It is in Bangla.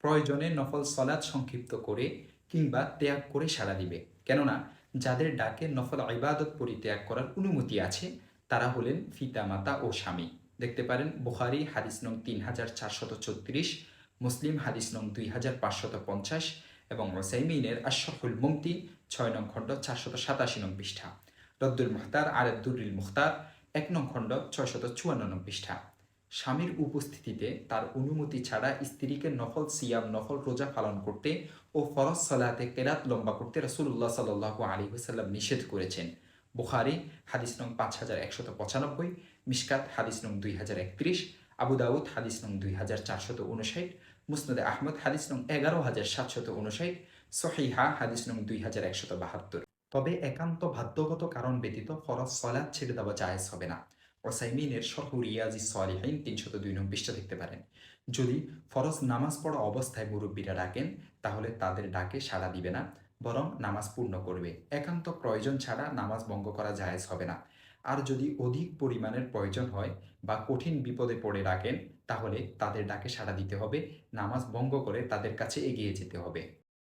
প্রয়োজনে নফল সলাৎ সংক্ষিপ্ত করে কিংবা ত্যাগ করে সাড়া দিবে। কেননা, যাদের ডাকে নফল ইবাদত পরিত্যাগ করার অনুমতি আছে, তারা হলেন পিতামাতা ও স্বামী। দেখতে পারেন, বুখারি হাদিস নং তিন হাজার চারশত ছত্রিশ, মুসলিম হাদিস নং দুই হাজার পাঁচশত পঞ্চাশ এবং ওসাইমিনের আশরফুল মুমতি ছয় নং খণ্ড চারশত সাতাশি নং পৃষ্ঠা। রদ্দুল মুখতার আরেদুরুল মুখতার এক নং খণ্ড ছয়শত চুয়ান্ন নং পৃষ্ঠা। স্বামীর উপস্থিতিতে তার অনুমতি ছাড়া স্ত্রীকে নফল সিয়াম, নফল রোজা পালন করতে ও ফরজ সালাতে কেরাত লম্বা করতে রসুল্লাহ সাল্লাহ আলী হুসাল্লাম নিষেধ করেছেন। বুখারি, হাদিস নং পাঁচ হাজার একশত পঁচানব্বই মিসকাত হাদিস নং দুই হাজার একত্রিশ, আবু দাউদ, হাদিস নং দুই হাজার চারশত উনষাট, মুসনদে আহমদ, হাদিস নং এগারো হাজার সাতশত উনষাট, সহিহা, হাদিস নং দুই হাজার একশত বাহাত্তর। তবে একান্ত বাধ্যগত কারণ ব্যতীত ফরজ সলাদ ছেড়ে দেওয়া জায়েজ হবে না। ওসাইমিনের শরহু রিয়াজি সলিহিন তিনশত দুই নং পৃষ্ঠা দেখতে পারেন। যদি ফরজ নামাজ পড়া অবস্থায় মুরব্বীরা ডাকেন, তাহলে তাদের ডাকে সাড়া দিবে না, বরং নামাজ পূর্ণ করবে। একান্ত প্রয়োজন ছাড়া নামাজ ভঙ্গ করা জায়েজ হবে না। আর যদি অধিক পরিমাণের প্রয়োজন হয় বা কঠিন বিপদে পড়ে ডাকেন, তাহলে তাদের ডাকে সাড়া দিতে হবে, নামাজ ভঙ্গ করে তাদের কাছে এগিয়ে যেতে হবে।